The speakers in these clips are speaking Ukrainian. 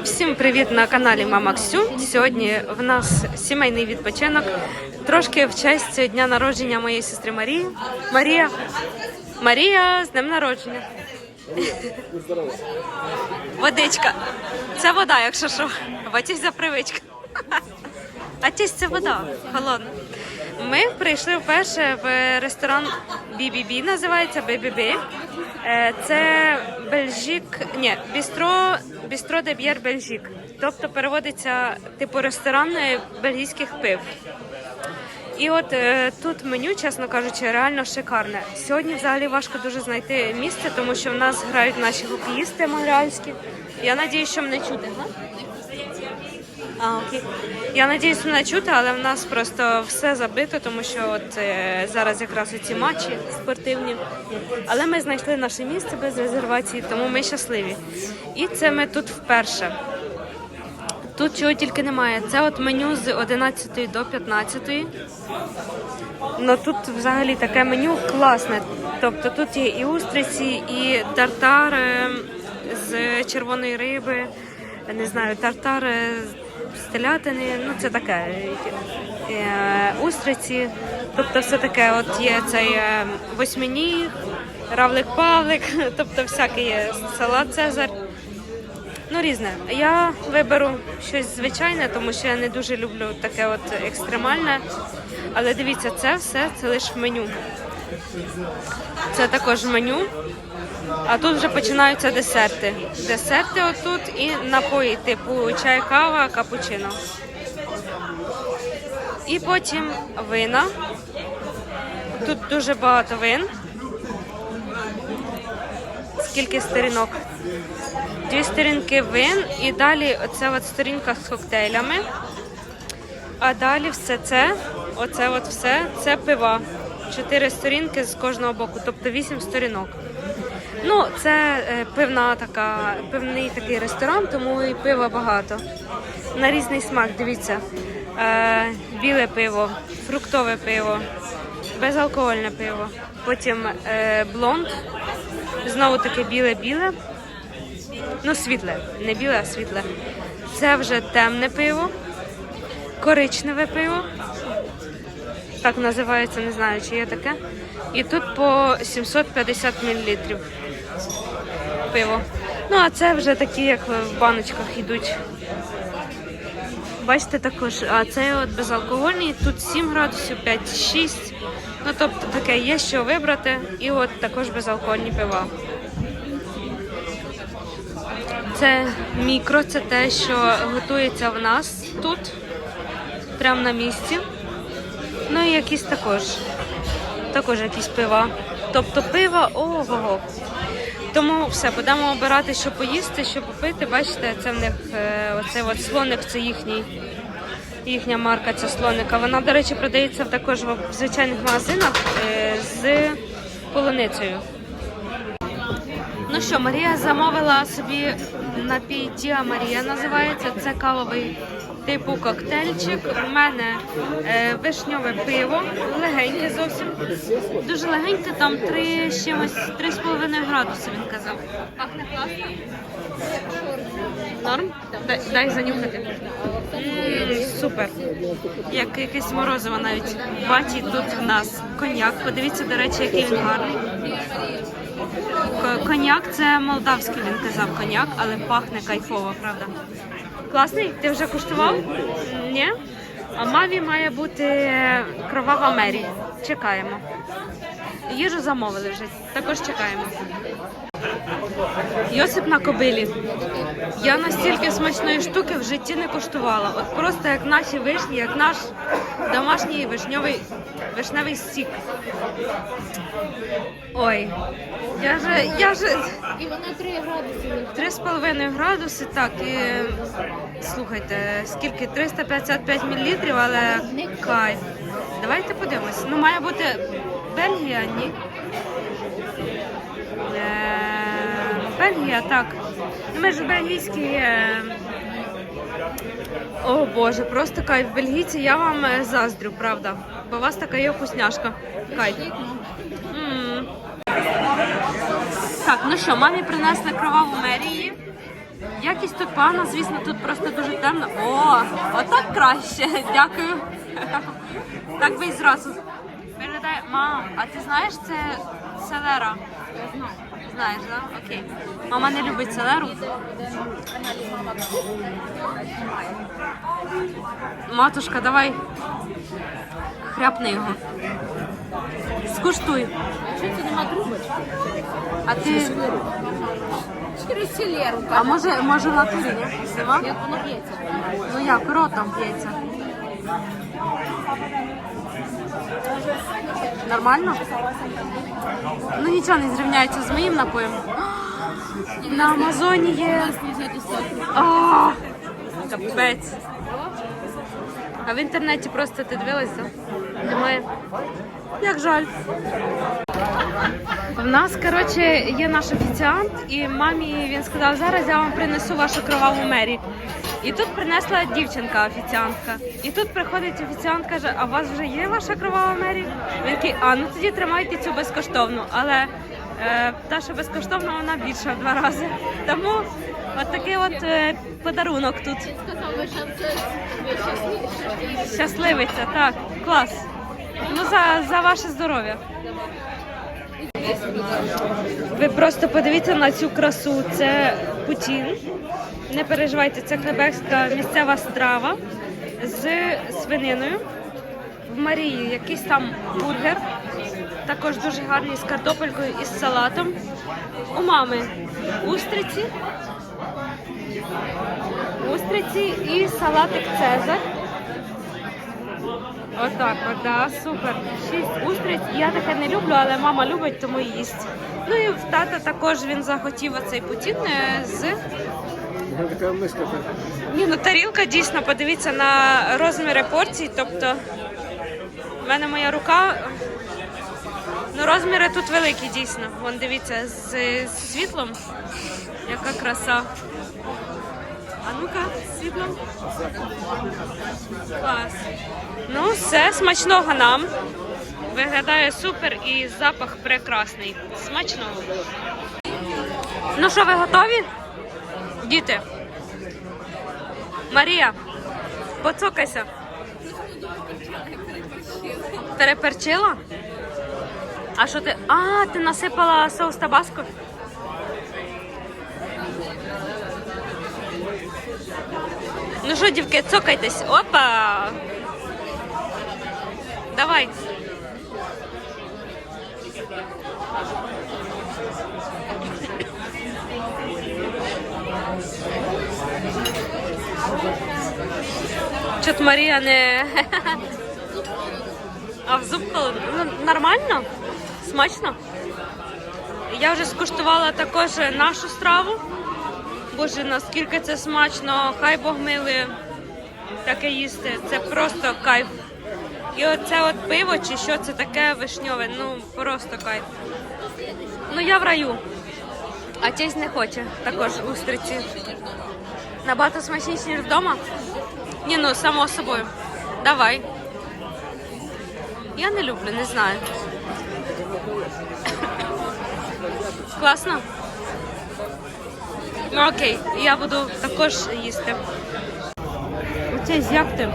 Всім привіт на каналі Мама Ксю. Сьогодні в нас сімейний відпочинок. Трошки в честь дня народження моєї сестри Марії. Марія. Марія з днем народження. Водичка. Це вода, якщо що. Батісь за привичка. А тість це вода холодна. Ми прийшли вперше в ресторан BBB, називається BBB. Е, Це Бельжік, ні, бістро, бістро де Б'єр Бельжік. Тобто переводиться типу ресторан бельгійських пив. І от е, тут меню, чесно кажучи, реально шикарне. Сьогодні взагалі важко дуже знайти місце, тому що в нас грають наші хокеїсти монреальські. Я надію, що мене чути, га? А, окей. Я надіюсь, мене чути, але в нас просто все забито, тому що от е, зараз якраз ці матчі спортивні. Але ми знайшли наше місце без резервації, тому ми щасливі. І це ми тут вперше. Тут чого тільки немає. Це от меню з 11 до 15. Ну тут взагалі таке меню класне. Тобто тут є і устриці, і тартар з червоної риби, не знаю, тартар телятини, ну це таке. Е, Устриці, тобто все таке, от є цей е, восьминіг, равлик-павлик, тобто всякий є салат Цезар. Ну, різне. Я виберу щось звичайне, тому що я не дуже люблю таке от екстремальне. Але дивіться, це все це лише меню. Це також меню. А тут вже починаються десерти. Десерти отут і напої, типу чай, кава, капучино. І потім вина. Тут дуже багато вин. Скільки сторінок? Дві сторінки вин і далі оце от сторінка з коктейлями. А далі все це, оце от все, це пива. Чотири сторінки з кожного боку, тобто вісім сторінок. Ну, це е, пивна така, пивний такий ресторан, тому і пива багато. На різний смак, дивіться. Е, біле пиво, фруктове пиво, безалкогольне пиво. Потім е, блонд, знову таке біле-біле. Ну, світле, не біле, а світле. Це вже темне пиво, коричневе пиво. Так називається, не знаю, чи є таке. І тут по 750 мл пиво. Ну, а це вже такі, як в баночках йдуть. Бачите, також, а це от безалкогольний, тут 7 градусів, 5-6. Ну, тобто таке є що вибрати. І от також безалкогольні пива. Це мікро, це те, що готується в нас тут, прямо на місці. Ну і якісь також. Також якісь пива. Тобто пива ого. Тому все, будемо обирати, що поїсти, що попити. Бачите, це в них е, оцей от слоник, це їхній. Їхня марка ця слоника. Вона, до речі, продається також в звичайних магазинах е, з полуницею. Ну що, Марія замовила собі напій Діа Марія називається. Це кавовий типу коктейльчик. У мене е, вишньове пиво, легеньке зовсім. Дуже легеньке, там 3 з чимось 3,5 градуси, він казав. Пахне класно. Норм? Дай, дай занюхати. Супер. Як якесь морозиво навіть. Баті тут в нас коньяк. Подивіться, до речі, який він гарний. Коньяк це молдавський, він казав коньяк, але пахне кайфово, правда. Класний? Ти вже куштував? Ні? А маві має бути кровава мері. Чекаємо. Їжу замовили вже, також чекаємо. Йосип на кобилі. Я настільки смачної штуки в житті не куштувала. От просто як наші вишні, як наш домашній вишньовий вишневий сік. Ой, я же, я же І вона 3 градуси. три з половиною градуси, так, і слухайте, скільки? 355 мл, але кайф. Давайте подивимось. Ну, має бути Бельгія, ні? Е, Бельгія, так. Ну, ми ж бельгійські. е, О Боже, просто кайф. Бельгійці, я вам е, заздрю, правда. У вас така є вкусняшка. Кайф. М. Так, ну що, мамі принесли кроваву мерії. Якість тут погана, звісно, тут просто дуже темно. О, отак краще. Дякую. Так би і зразу. Виглядає, мам, а ти знаєш, це селера? Знаєш, так? Да? Окей. Мама не любить селеру. Матушка, давай. Хряпни його. Скуштуй. Що це нема трубочки? А ти. Через селеру. А може, може в натурі, ні? Нема? Як воно п'ється? Ну як, ротом п'ється. Нормально? Ну нічого не зрівняється з моїм напоєм. На Амазоні є. А, Капець. А в інтернеті просто ти дивилася? Немає. Як жаль. В нас, коротше, є наш офіціант, і мамі він сказав, зараз я вам принесу вашу кроваву мері. І тут принесла дівчинка офіціантка. І тут приходить офіціант, каже, а у вас вже є ваша кровава мері? Він такий, а ну тоді тримайте цю безкоштовну. Але е, та, що безкоштовна, вона більша в два рази. Тому от такий от е, подарунок тут. Щасливиця, так, клас. Ну за, за ваше здоров'я. Ви просто подивіться на цю красу. Це путін. Не переживайте, це квебекська місцева страва з свининою. В Марії якийсь там бургер. Також дуже гарний з картопелькою і з салатом. У мами устриці. Устриці і салатик Цезар. Отак, от, да, супер. Шість устриць. Я таке не люблю, але мама любить, тому їсть. Ну і в тата також він захотів оцей путін е, з. Така миска. Ні, ну тарілка дійсно, подивіться на розміри порцій. Тобто, в мене моя рука. Ну, розміри тут великі, дійсно. Вон дивіться, з, з світлом. Яка краса. А ну-ка, з світлом. Клас. Ну, все, смачного нам. Виглядає супер і запах прекрасний. Смачного. Ну що, ви готові? Діти. Марія, поцокайся. Переперчила? А що ти? А, ти насипала соус табаско? Ну що, дівки, цокайтесь. Опа! Давай. Чот Марія не. А в зуб холодно? Ну, нормально? Смачно? Я вже скуштувала також нашу страву. Боже, наскільки це смачно, хай Бог милує таке їсти. Це просто кайф. І оце от пиво, чи що це таке вишньове, ну просто кайф. Ну я в раю. А тесть не хоче також устриці. Набагато смачніше, ніж вдома. Ні, ну само собою. Давай. Я не люблю, не знаю. Класно? Ну окей, я буду також їсти. Оце з яхти.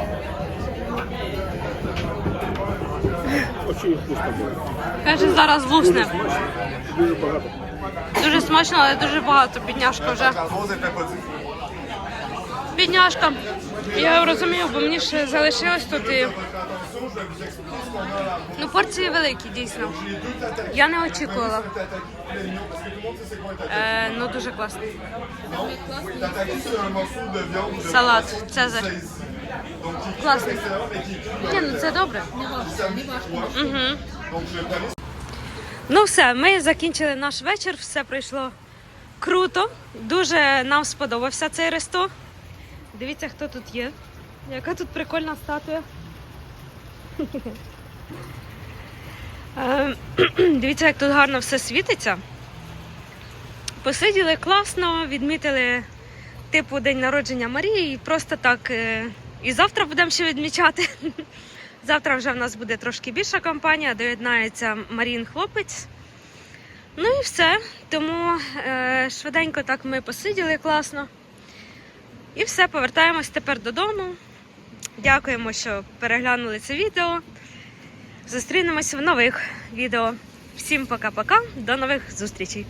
Очень вкусно було. Каже, зараз лусне. Дуже багато. Дуже смачно, але дуже багато. Бідняшка вже. Бідняшка. Я розумію, бо мені ще залишилось тут. Ну, порції великі, дійсно. Я не очікувала. Е, ну, дуже класно. Салат, Цезар. Класний. Ні, ну це добре. Угу. Ну все, ми закінчили наш вечір, все пройшло круто. Дуже нам сподобався цей ресто. Дивіться, хто тут є. Яка тут прикольна статуя. Е, Дивіться, як тут гарно все світиться. Посиділи класно, відмітили типу день народження Марії і просто так. е, І завтра будемо ще відмічати. Завтра вже в нас буде трошки більша компанія, доєднається Марін хлопець. Ну і все. Тому е, швиденько так ми посиділи класно. І все, повертаємось тепер додому. Дякуємо, що переглянули це відео. Зустрінемось в нових відео. Всім пока-пока, до нових зустрічей!